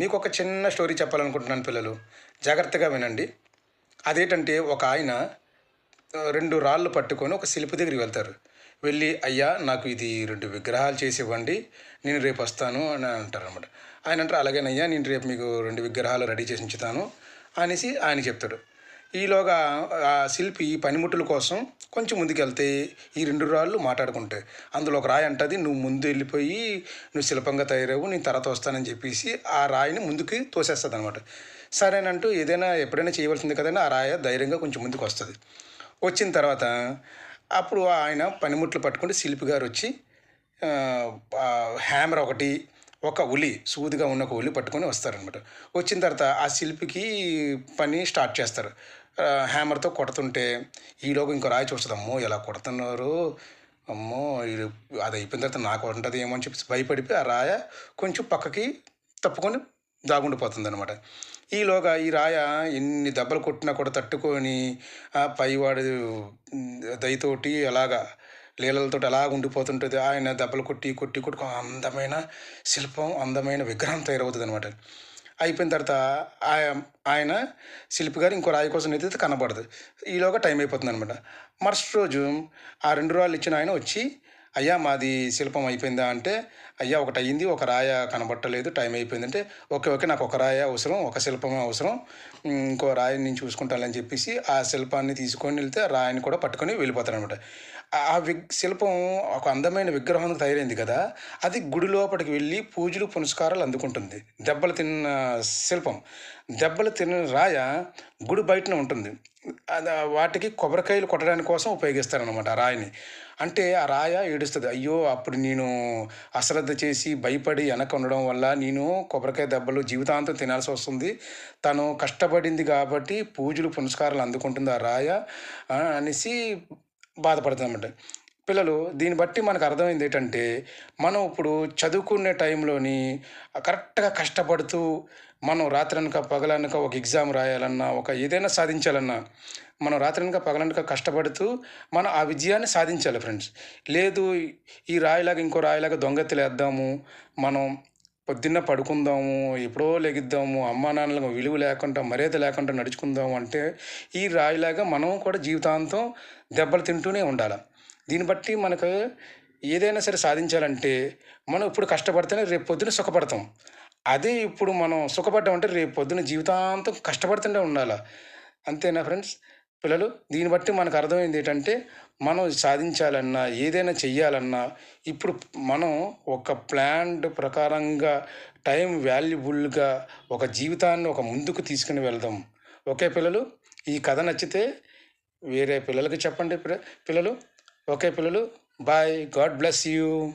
మీకు ఒక చిన్న స్టోరీ చెప్పాలనుకుంటున్నాను పిల్లలు. జాగ్రత్తగా వినండి. అదేంటంటే ఒక ఆయన రెండు రాళ్ళు పట్టుకొని ఒక శిల్పి దగ్గరికి వెళ్తారు. వెళ్ళి అయ్యా నాకు ఇది రెండు విగ్రహాలు చేసి ఇవ్వండి. నేను రేపు వస్తాను అని అంటారు అనమాట ఆయన అంటారు అలాగేనయ్యా నేను రేపు మీకు రెండు విగ్రహాలు రెడీ చేసి ఉంచుతాను అనేసి ఆయన చెప్తాడు. ఈలోగా ఆ శిల్పి పనిముట్టుల కోసం కొంచెం ముందుకెళ్తే ఈ రెండు రాళ్ళు మాట్లాడుకుంటాయి అందులో ఒక రాయి అంటది నువ్వు ముందు వెళ్ళిపోయి నువ్వు శిల్పంగా తయారవు నేను తర్వాత వస్తానని చెప్పేసి ఆ రాయిని ముందుకి తోసేస్తుంది అనమాట సరేనంటూ ఏదైనా ఎప్పుడైనా చేయవలసింది కదండి ఆ రాయ ధైర్యంగా కొంచెం ముందుకు వస్తుంది. వచ్చిన తర్వాత అప్పుడు ఆయన పనిముట్లు పట్టుకుంటే శిల్పి గారు వచ్చి హ్యామర్ ఒకటి ఒక ఉలి సూదిగా ఉన్న ఒక ఉలి పట్టుకొని వస్తారనమాట. వచ్చిన తర్వాత ఆ శిల్పికి పని స్టార్ట్ చేస్తారు. హ్యామర్తో కొడుతుంటే ఈలోగా ఇంకో రాయి చూస్తుంది అమ్మో ఎలా కొడుతున్నారు? అమ్మో ఇది అది అయిపోయిన తర్వాత నాకు ఉంటుంది ఏమో అని చెప్పి భయపడిపోయి ఆ రాయ కొంచెం పక్కకి తప్పుకొని దాగుండిపోతుంది అనమాట ఈలోగా ఈ రాయ ఎన్ని దెబ్బలు కొట్టినా కూడా తట్టుకొని ఆ పైవాడు దయతోటి అలాగా లీలలతో అలా ఉండిపోతుంటుంది. ఆయన దెబ్బలు కొట్టి కొట్టి కొట్టుకో అందమైన శిల్పం అందమైన విగ్రహం తయారవుతుంది అనమాట అయిపోయిన తర్వాత ఆయ- ఆయన శిల్పి గారు ఇంకో రాయి కోసం అయితే కనబడదు. ఈలోగా టైం అయిపోతుంది అనమాట మరుసటి రోజు ఆ రెండు రాళ్ళు ఇచ్చిన ఆయన వచ్చి అయ్యా మాది శిల్పం అయిపోయిందా అంటే అయ్యా ఒకటి అయ్యింది ఒక రాయ కనబట్టలేదు టైం అయిపోయింది అంటే ఓకే ఓకే నాకు ఒక రాయ అవసరం ఒక శిల్పమే అవసరం ఇంకో రాయిని నేను చూసుకుంటానని చెప్పేసి ఆ శిల్పాన్ని తీసుకొని వెళ్తే రాయిని కూడా పట్టుకొని వెళ్ళిపోతారనమాట ఆ వి శిల్పం ఒక అందమైన విగ్రహం తయారైంది కదా అది గుడి లోపలికి వెళ్ళి పూజలు పునస్కారాలు అందుకుంటుంది. దెబ్బలు తిన్న శిల్పం. దెబ్బలు తిన్న రాయ గుడి బయటనే ఉంటుంది. వాటికి కొబ్బరికాయలు కొట్టడానికి కోసం ఉపయోగిస్తారనమాట ఆ రాయిని. అంటే ఆ రాయ ఏడుస్తుంది అయ్యో అప్పుడు నేను అశ్రద్ధ చేసి భయపడి వెనక ఉండడం వల్ల నేను కొబ్బరికాయ దెబ్బలు జీవితాంతం తినాల్సి వస్తుంది. తను కష్టపడింది కాబట్టి పూజలు పునస్కారాలు అందుకుంటుంది ఆ రాయ అనేసి బాధపడుతుందన్నమాట. పిల్లలు దీన్ని బట్టి మనకు అర్థమైంది ఏంటంటే మనం ఇప్పుడు చదువుకునే టైంలోని కరెక్ట్గా కష్టపడుతూ మనం రాత్రనక పగలనక ఒక ఎగ్జామ్ రాయాలన్నా ఒక ఏదైనా సాధించాలన్నా మనం రాత్రనక పగలనక కష్టపడుతూ మనం ఆ విజయాన్ని సాధించాలి ఫ్రెండ్స్. లేదు ఈ రాయిలాగా ఇంకో రాయిలాగా దొంగతలేద్దాము మనం పొద్దున్న పడుకుందాము ఎప్పుడో లెగిద్దాము అమ్మా నాన్నలకు విలువ లేకుండా మర్యాద లేకుండా నడుచుకుందాము అంటే ఈ రాయిలాగా మనం కూడా జీవితాంతం దెబ్బలు తింటూనే ఉండాలి. దీన్ని బట్టి మనకు ఏదైనా సరే సాధించాలంటే మనం ఇప్పుడు కష్టపడితేనే రేపు పొద్దున సుఖపడతాం. అదే ఇప్పుడు మనం సుఖపడ్డామంటే రేపు పొద్దున జీవితాంతం కష్టపడుతుండే ఉండాలి. అంతేనా ఫ్రెండ్స్? పిల్లలు దీన్ని బట్టి మనకు అర్థమైంది ఏంటంటే మనం సాధించాలన్నా ఏదైనా చెయ్యాలన్నా ఇప్పుడు మనం ఒక ప్లాన్డ్ ప్రకారంగా టైం వాల్యుబుల్గా ఒక జీవితాన్ని ఒక ముందుకు తీసుకుని వెళ్దాం. ఓకే పిల్లలు? ఈ కథ నచ్చితే వేరే పిల్లలకి చెప్పండి. పిల్లలు? ఓకే పిల్లలు? బాయ్. God bless you.